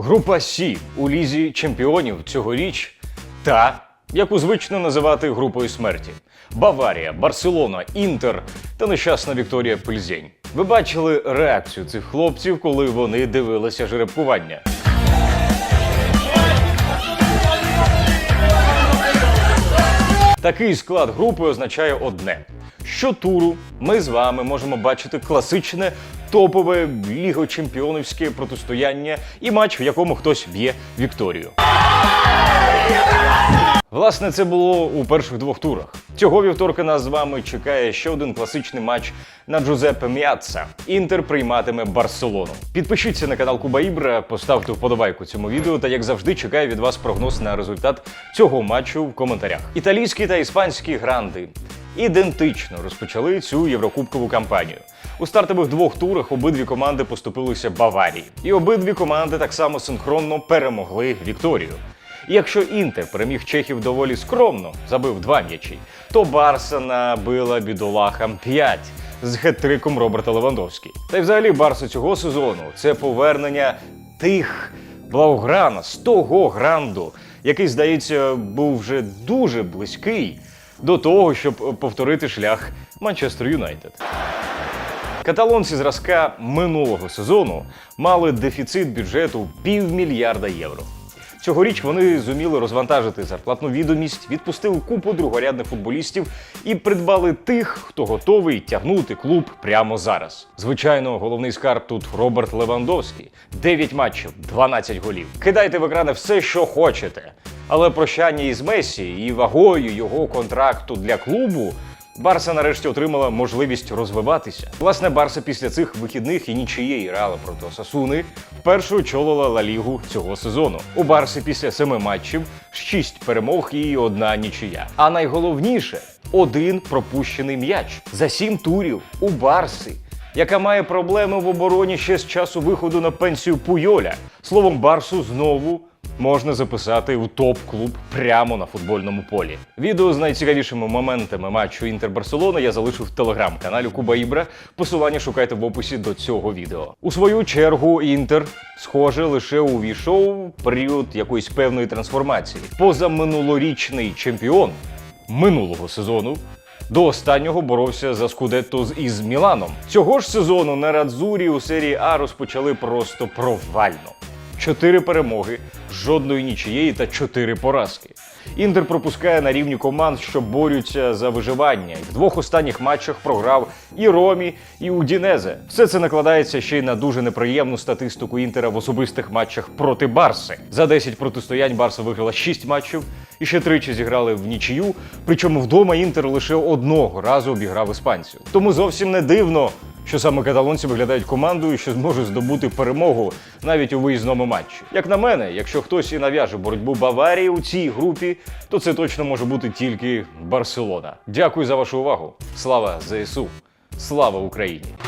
Група Сі у лізі чемпіонів цьогоріч та, яку звично називати групою смерті: Баварія, Барселона, Інтер та нещасна Вікторія Пельзень. Ви бачили реакцію цих хлопців, коли вони дивилися жеребкування. Такий склад групи означає одне: щотуру ми з вами можемо бачити класичне топове лігочемпіонівське протистояння і матч, в якому хтось б'є Вікторію. Власне, це було у перших двох турах. Цього вівторка нас з вами чекає ще один класичний матч на Джузеппе Міатса. Інтер прийматиме Барселону. Підпишіться на канал Куба Ібра, поставте вподобайку цьому відео та, як завжди, чекаю від вас прогноз на результат цього матчу в коментарях. Італійські та іспанські гранди ідентично розпочали цю єврокубкову кампанію. У стартових двох турах обидві команди поступилися Баварії, і обидві команди так само синхронно перемогли Вікторію. Якщо Інтер переміг Чехів доволі скромно, забив два м'ячі, то Барса набила бідолахам 5 з хет-триком Роберта Левандовський. Та й взагалі Барса цього сезону це повернення тих Блауграна, з того гранду, який, здається, був вже дуже близький до того, щоб повторити шлях Манчестер Юнайтед. Каталонці зразка минулого сезону мали дефіцит бюджету півмільярда євро. Цьогоріч вони зуміли розвантажити зарплатну відомість, відпустили купу другорядних футболістів і придбали тих, хто готовий тягнути клуб прямо зараз. Звичайно, головний скарб тут Роберт Левандовський. 9 матчів, 12 голів. Кидайте в екрани все, що хочете. Але прощання із Месі і вагою його контракту для клубу Барса нарешті отримала можливість розвиватися. Власне, Барса після цих вихідних і нічиєї грала проти Осасуни вперше очолила Ла Лігу цього сезону. У Барси після семи матчів шість перемог і одна нічия. А найголовніше один пропущений м'яч за сім турів у Барси. Яка має проблеми в обороні ще з часу виходу на пенсію Пуйоля. Словом, Барсу знову можна записати у топ-клуб прямо на футбольному полі. Відео з найцікавішими моментами матчу Інтер Барселона я залишив в телеграм-каналі Куба Ібра. Посилання шукайте в описі до цього відео. У свою чергу Інтер, схоже, лише увійшов період якоїсь певної трансформації. Позаминулорічний чемпіон минулого сезону. До останнього боровся за Скудетто із Міланом. Цього ж сезону на Радзурі у серії А розпочали просто провально. Чотири перемоги, жодної нічиєї та чотири поразки. Інтер пропускає на рівні команд, що борються за виживання. І в двох останніх матчах програв і Ромі, і Удінезе. Все це накладається ще й на дуже неприємну статистику Інтера в особистих матчах проти Барси. За 10 протистоянь Барса виграла 6 матчів і ще тричі зіграли в нічию. Причому вдома Інтер лише одного разу обіграв іспанців. Тому зовсім не дивно, що саме каталонці виглядають командою, що зможе здобути перемогу навіть у виїзному матчі. Як на мене, якщо хтось і нав'яже боротьбу Баварії у цій групі, то це точно може бути тільки Барселона. Дякую за вашу увагу. Слава ЗСУ! Слава Україні!